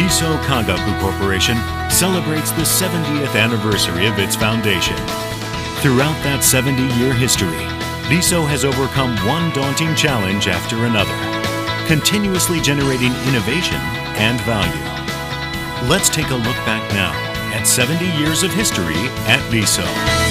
Niso Kagaku Corporation celebrates the 70th anniversary of its foundation. Throughout that 70 year history, Niso has overcome one daunting challenge after another, continuously generating innovation and value. Let's take a look back now at 70 years of history at Niso.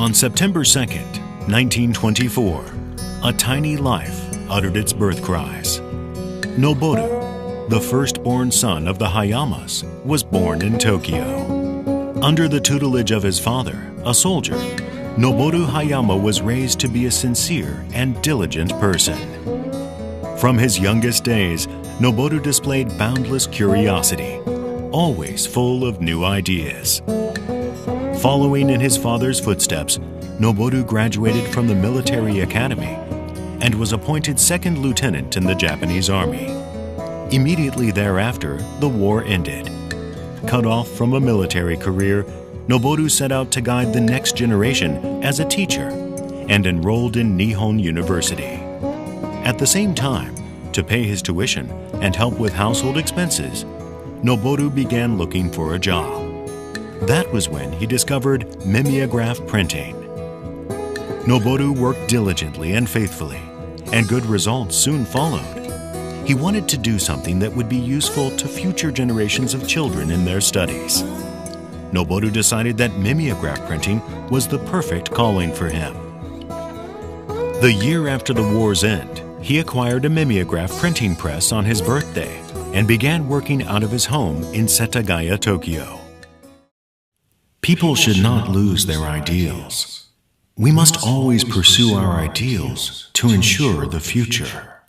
On September 2nd, 1924, a tiny life uttered its birth cries. Noboru, the firstborn son of the Hayamas, was born in Tokyo. Under the tutelage of his father, a soldier, Noboru Hayama was raised to be a sincere and diligent person. From his youngest days, Noboru displayed boundless curiosity, always full of new ideas. Following in his father's footsteps, Noboru graduated from the military academy and was appointed second lieutenant in the Japanese army. Immediately thereafter, the war ended. Cut off from a military career, Noboru set out to guide the next generation as a teacher and enrolled in Nihon University. At the same time, to pay his tuition and help with household expenses, Noboru began looking for a job. That was when he discovered mimeograph printing. Noboru worked diligently and faithfully, and good results soon followed. He wanted to do something that would be useful to future generations of children in their studies. Noboru decided that mimeograph printing was the perfect calling for him. The year after the war's end, he acquired a mimeograph printing press on his birthday and began working out of his home in Setagaya, Tokyo. People should not lose their ideals. We must always pursue our ideals to ensure the future.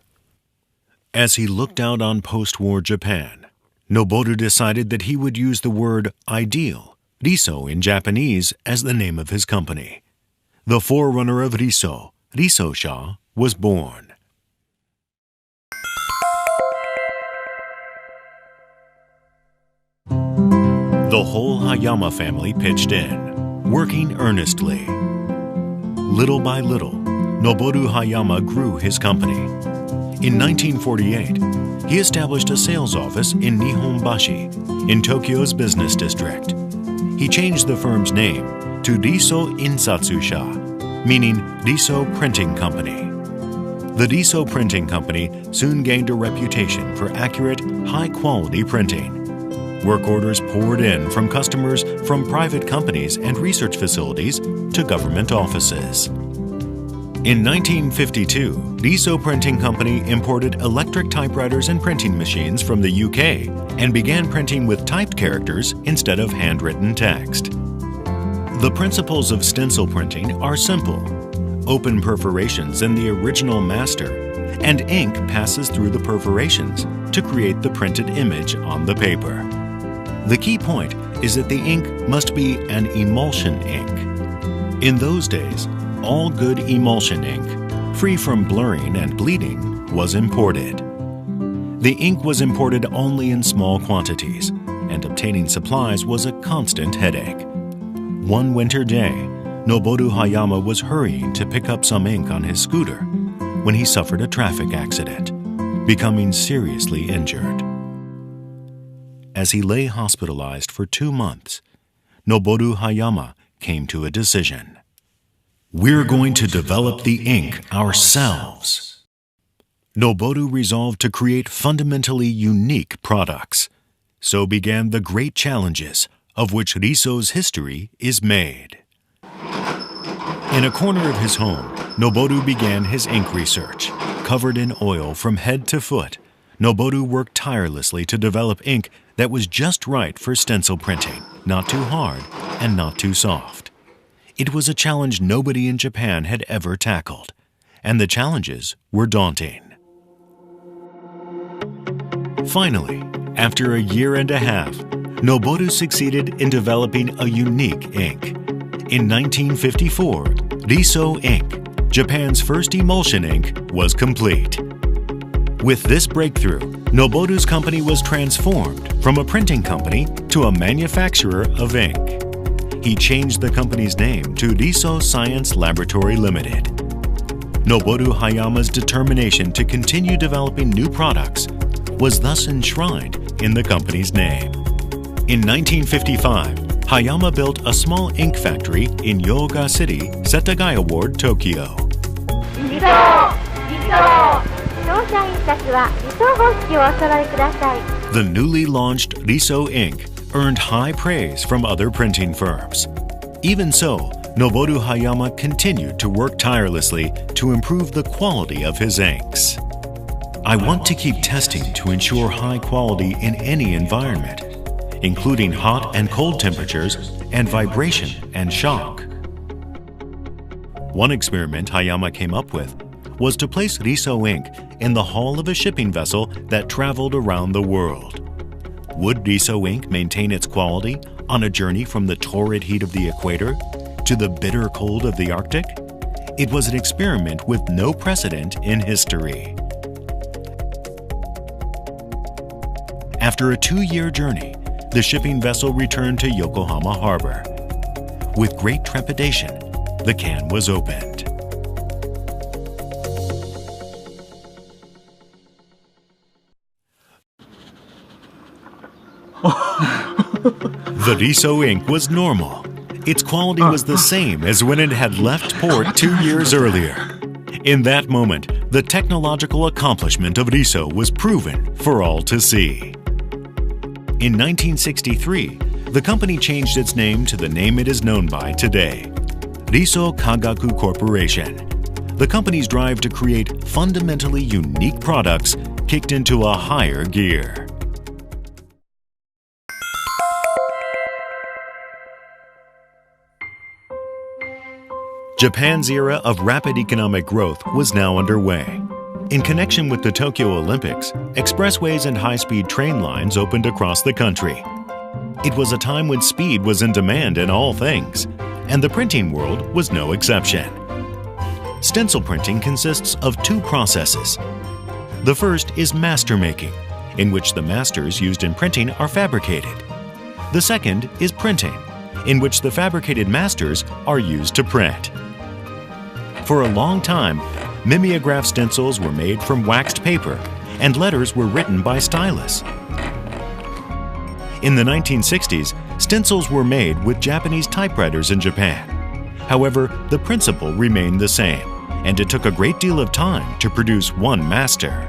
As he looked out on post war Japan, Noboru decided that he would use the word ideal, Riso in Japanese, as the name of his company. The forerunner of Riso, Risosha, was born. The whole Hayama family pitched in, working earnestly. Little by little, Noboru Hayama grew his company. In 1948, he established a sales office in Nihonbashi, in Tokyo's business district. He changed the firm's name to Riso Insatsusha, meaning Riso Printing Company. The Riso Printing Company soon gained a reputation for accurate, high quality printing. Work orders poured in from customers from private companies and research facilities to government offices. In 1952, Riso Printing Company imported electric typewriters and printing machines from the UK and began printing with typed characters instead of handwritten text. The principles of stencil printing are simple open perforations in the original master, and ink passes through the perforations to create the printed image on the paper. The key point is that the ink must be an emulsion ink. In those days, all good emulsion ink, free from blurring and bleeding, was imported. The ink was imported only in small quantities, and obtaining supplies was a constant headache. One winter day, Noboru Hayama was hurrying to pick up some ink on his scooter when he suffered a traffic accident, becoming seriously injured as he lay hospitalized for two months, Noboru Hayama came to a decision. We're going to develop the ink ourselves. Noboru resolved to create fundamentally unique products. So began the great challenges of which Riso's history is made. In a corner of his home, Noboru began his ink research. Covered in oil from head to foot, Noboru worked tirelessly to develop ink that was just right for stencil printing, not too hard and not too soft. It was a challenge nobody in Japan had ever tackled, and the challenges were daunting. Finally, after a year and a half, Noboru succeeded in developing a unique ink. In 1954, Riso ink, Japan's first emulsion ink, was complete. With this breakthrough, Noboru's company was transformed from a printing company to a manufacturer of ink. he changed the company's name to Riso Science Laboratory Limited. Noboru Hayama's determination to continue developing new products was thus enshrined in the company's name. In 1955, Hayama built a small ink factory in Yoga City, Setagaya Ward, Tokyo. 理想 The newly launched Riso ink earned high praise from other printing firms. Even so, Noboru Hayama continued to work tirelessly to improve the quality of his inks. I want to keep testing to ensure high quality in any environment, including hot and cold temperatures and vibration and shock. One experiment Hayama came up with was to place Riso Inc. in the hull of a shipping vessel that traveled around the world. Would Riso Inc. maintain its quality on a journey from the torrid heat of the equator to the bitter cold of the Arctic? It was an experiment with no precedent in history. After a two year journey, the shipping vessel returned to Yokohama Harbor. With great trepidation, the can was opened. The Riso ink was normal. Its quality was the same as when it had left port two years earlier. In that moment, the technological accomplishment of Riso was proven for all to see. In 1963, the company changed its name to the name it is known by today Riso Kagaku Corporation. The company's drive to create fundamentally unique products kicked into a higher gear. Japan's era of rapid economic growth was now underway. In connection with the Tokyo Olympics, expressways and high speed train lines opened across the country. It was a time when speed was in demand in all things, and the printing world was no exception. Stencil printing consists of two processes. The first is master making, in which the masters used in printing are fabricated. The second is printing, in which the fabricated masters are used to print. For a long time, mimeograph stencils were made from waxed paper, and letters were written by stylus. In the 1960s, stencils were made with Japanese typewriters in Japan. However, the principle remained the same, and it took a great deal of time to produce one master.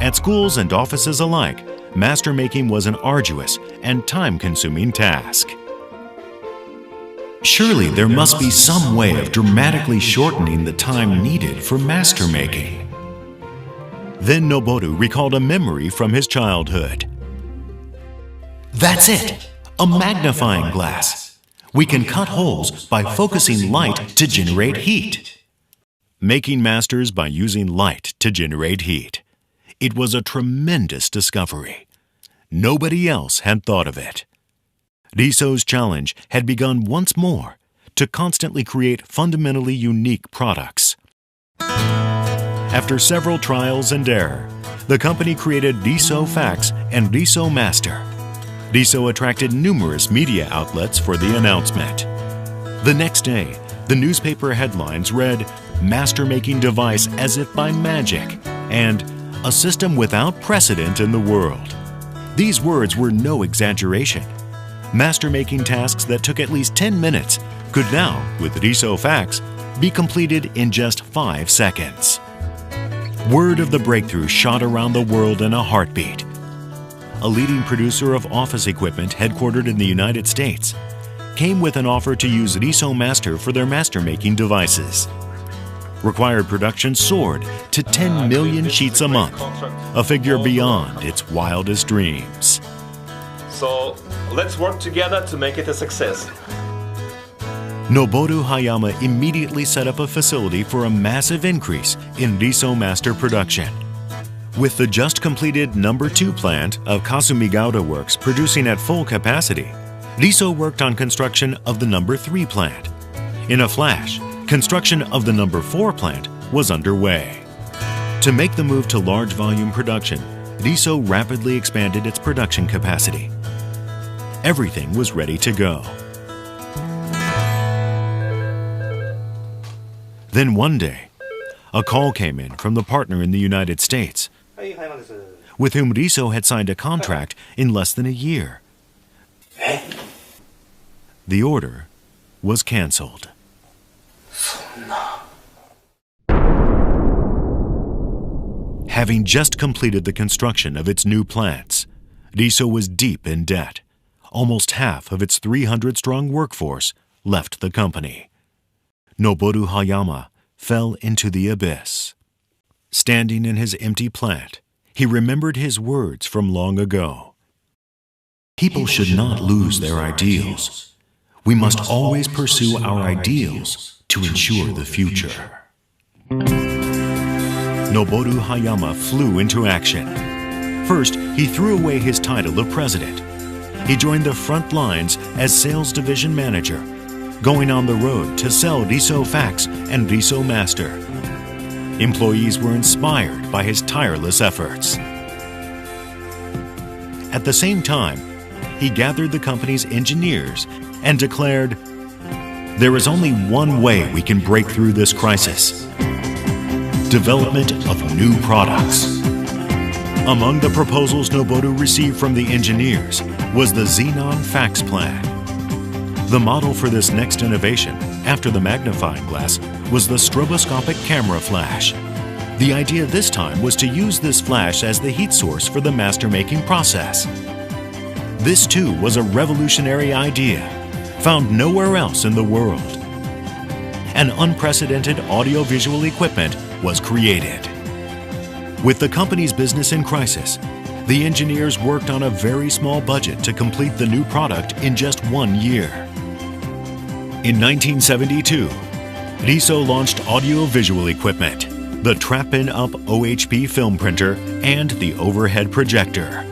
At schools and offices alike, master making was an arduous and time consuming task. Surely there must be some way of dramatically shortening the time needed for master making. Then Noboru recalled a memory from his childhood. That's it! A magnifying glass. We can cut holes by focusing light to generate heat. Making masters by using light to generate heat. It was a tremendous discovery. Nobody else had thought of it. Riso's challenge had begun once more to constantly create fundamentally unique products. After several trials and error, the company created Riso Fax and Riso Master. Riso attracted numerous media outlets for the announcement. The next day, the newspaper headlines read Master Making Device as if by magic and A System Without Precedent in the World. These words were no exaggeration master making tasks that took at least 10 minutes could now, with Riso Fax, be completed in just 5 seconds. Word of the breakthrough shot around the world in a heartbeat. A leading producer of office equipment headquartered in the United States came with an offer to use Riso Master for their master making devices. Required production soared to 10 million sheets a month, a figure beyond its wildest dreams. So let's work together to make it a success. Noboru Hayama immediately set up a facility for a massive increase in Riso master production. With the just completed number 2 plant of Kasumigawara Works producing at full capacity, Riso worked on construction of the number 3 plant. In a flash, construction of the number 4 plant was underway. To make the move to large volume production, Riso rapidly expanded its production capacity everything was ready to go. Then one day, a call came in from the partner in the United States, with whom Riso had signed a contract in less than a year. The order was canceled. Having just completed the construction of its new plants, Riso was deep in debt. Almost half of its 300 strong workforce left the company. Noboru Hayama fell into the abyss. Standing in his empty plant, he remembered his words from long ago. People should not lose their ideals. We must always pursue our ideals to ensure the future. Noboru Hayama flew into action. First, he threw away his title of president. He joined the front lines as sales division manager, going on the road to sell Riso Fax and Riso Master. Employees were inspired by his tireless efforts. At the same time, he gathered the company's engineers and declared, There is only one way we can break through this crisis development of new products. Among the proposals Noboru received from the engineers was the Xenon Fax Plan. The model for this next innovation, after the magnifying glass, was the stroboscopic camera flash. The idea this time was to use this flash as the heat source for the master making process. This too was a revolutionary idea, found nowhere else in the world. An unprecedented audiovisual equipment was created. With the company's business in crisis, the engineers worked on a very small budget to complete the new product in just one year. In 1972, Riso launched audiovisual equipment, the Trap-In Up OHP film printer, and the overhead projector.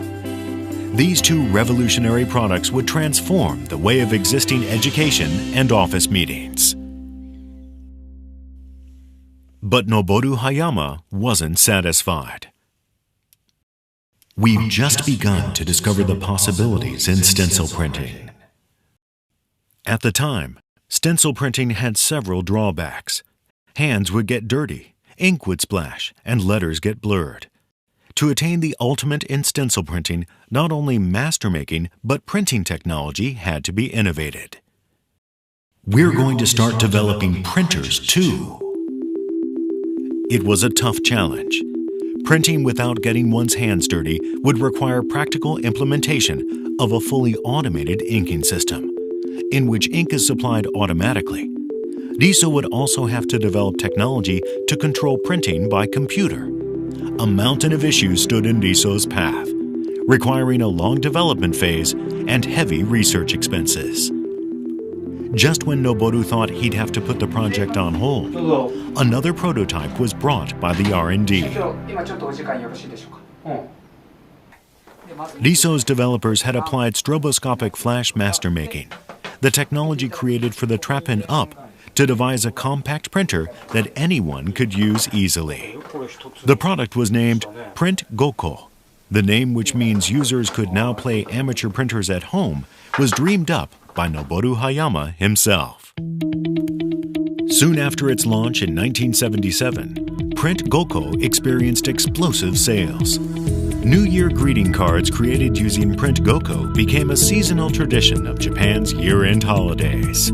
These two revolutionary products would transform the way of existing education and office meetings. But Noboru Hayama wasn't satisfied. We've just begun to discover the possibilities in stencil printing. At the time, stencil printing had several drawbacks. Hands would get dirty, ink would splash, and letters get blurred. To attain the ultimate in stencil printing, not only master making, but printing technology had to be innovated. We're going to start developing printers too. It was a tough challenge. Printing without getting one's hands dirty would require practical implementation of a fully automated inking system, in which ink is supplied automatically. DISO would also have to develop technology to control printing by computer. A mountain of issues stood in DISO's path, requiring a long development phase and heavy research expenses just when Noboru thought he'd have to put the project on hold. Another prototype was brought by the R&D. Liso's developers had applied stroboscopic flash master making, the technology created for the Trapin Up to devise a compact printer that anyone could use easily. The product was named Print Goko the name, which means users could now play amateur printers at home, was dreamed up by Noboru Hayama himself. Soon after its launch in 1977, Print Goko experienced explosive sales. New Year greeting cards created using Print Goko became a seasonal tradition of Japan's year end holidays.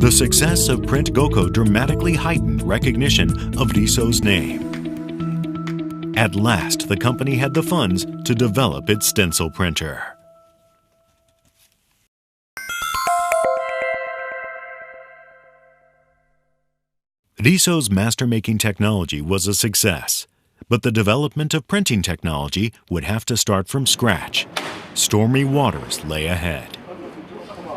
The success of Print Goko dramatically heightened recognition of Riso's name. At last, the company had the funds to develop its stencil printer. Riso's master making technology was a success, but the development of printing technology would have to start from scratch. Stormy waters lay ahead.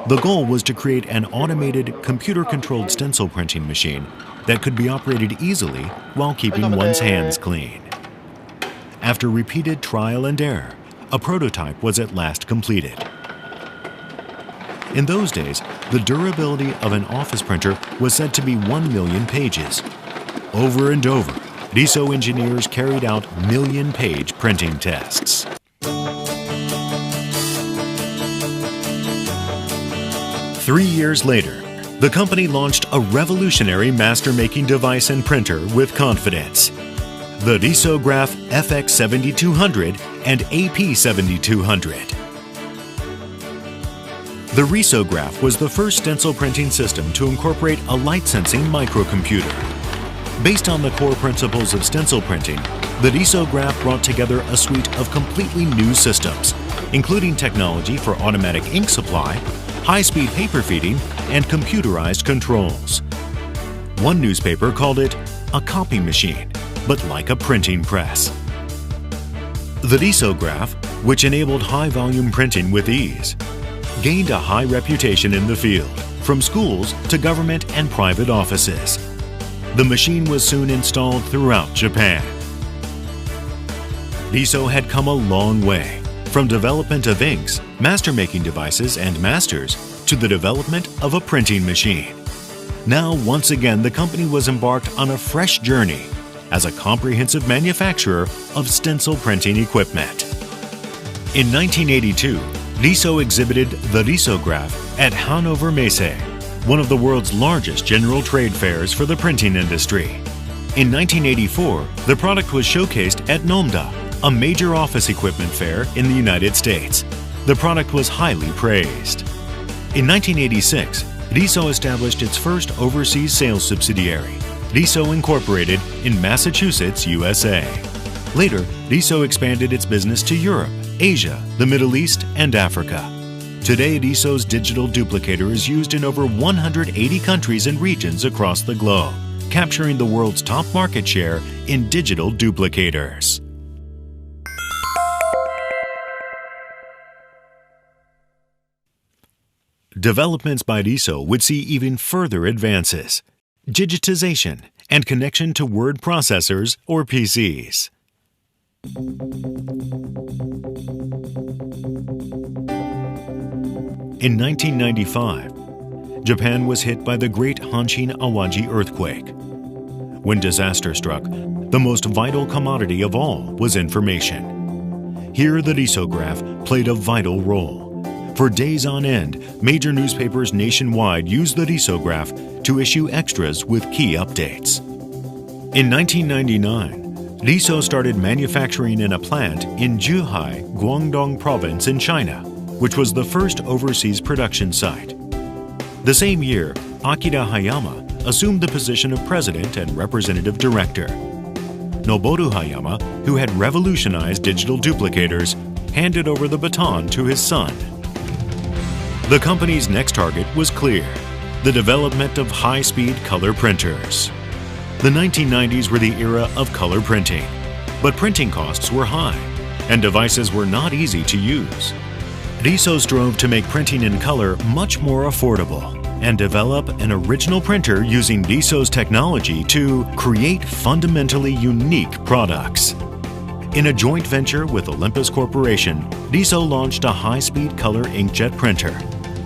The goal was to create an automated, computer controlled stencil printing machine that could be operated easily while keeping one's hands clean. After repeated trial and error, a prototype was at last completed. In those days, the durability of an office printer was said to be 1 million pages. Over and over, DISO engineers carried out million-page printing tests. Three years later, the company launched a revolutionary master-making device and printer with confidence. The Risograph FX7200 and AP7200. The Risograph was the first stencil printing system to incorporate a light sensing microcomputer. Based on the core principles of stencil printing, the Risograph brought together a suite of completely new systems, including technology for automatic ink supply, high-speed paper feeding, and computerized controls. One newspaper called it a copy machine, but like a printing press. The Risograph, which enabled high-volume printing with ease, gained a high reputation in the field, from schools to government and private offices. The machine was soon installed throughout Japan. Riso had come a long way, from development of inks, master-making devices, and masters, to the development of a printing machine. Now, once again, the company was embarked on a fresh journey as a comprehensive manufacturer of stencil printing equipment. In 1982, Riso exhibited the Risograph at Hanover Messe, one of the world's largest general trade fairs for the printing industry. In 1984, the product was showcased at NOMDA, a major office equipment fair in the United States. The product was highly praised. In 1986, Riso established its first overseas sales subsidiary, Riso Incorporated, in Massachusetts, USA. Later, Riso expanded its business to Europe Asia, the Middle East, and Africa. Today, Riso's digital duplicator is used in over 180 countries and regions across the globe, capturing the world's top market share in digital duplicators. Developments by Riso would see even further advances digitization and connection to word processors or PCs. In 1995, Japan was hit by the Great Hanshin Awaji earthquake. When disaster struck, the most vital commodity of all was information. Here, the risograph played a vital role. For days on end, major newspapers nationwide used the risograph to issue extras with key updates. In 1999, Riso started manufacturing in a plant in Zhuhai, Guangdong Province in China which was the first overseas production site. The same year, Akira Hayama assumed the position of president and representative director. Noboru Hayama, who had revolutionized digital duplicators, handed over the baton to his son. The company's next target was clear the development of high speed color printers. The 1990s were the era of color printing, but printing costs were high and devices were not easy to use. Riso strove to make printing in color much more affordable and develop an original printer using Riso's technology to create fundamentally unique products. In a joint venture with Olympus Corporation, Riso launched a high-speed color inkjet printer,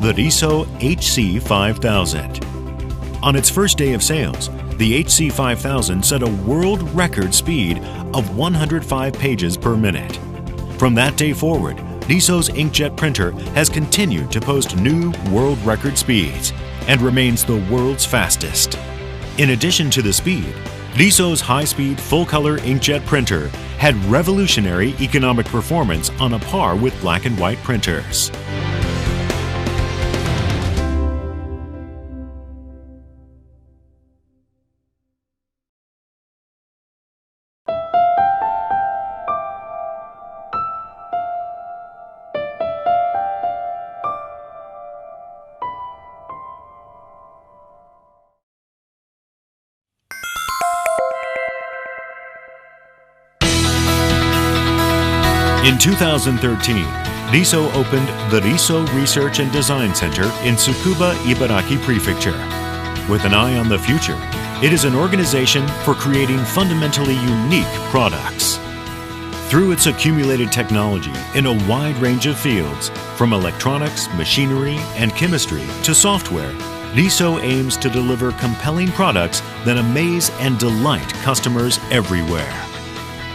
the Riso HC5000. On its first day of sales, the HC5000 set a world record speed of 105 pages per minute. From that day forward, Riso's inkjet printer has continued to post new world record speeds and remains the world's fastest. In addition to the speed, Riso's high-speed full-color inkjet printer had revolutionary economic performance on a par with black and white printers. In 2013, Riso opened the Riso Research and Design Center in Tsukuba, Ibaraki Prefecture. With an eye on the future, it is an organization for creating fundamentally unique products. Through its accumulated technology in a wide range of fields, from electronics, machinery, and chemistry to software, Riso aims to deliver compelling products that amaze and delight customers everywhere.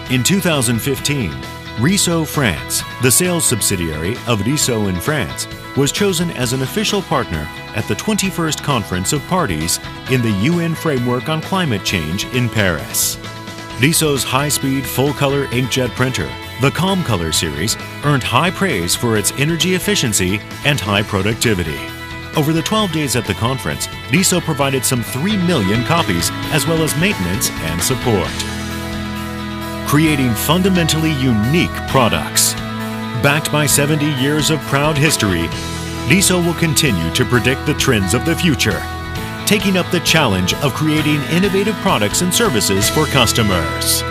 In 2015, Riso France, the sales subsidiary of Riso in France, was chosen as an official partner at the 21st Conference of Parties in the UN Framework on Climate Change in Paris. Riso's high speed full color inkjet printer, the Calm Color series, earned high praise for its energy efficiency and high productivity. Over the 12 days at the conference, Riso provided some 3 million copies as well as maintenance and support. Creating fundamentally unique products. Backed by 70 years of proud history, Riso will continue to predict the trends of the future, taking up the challenge of creating innovative products and services for customers.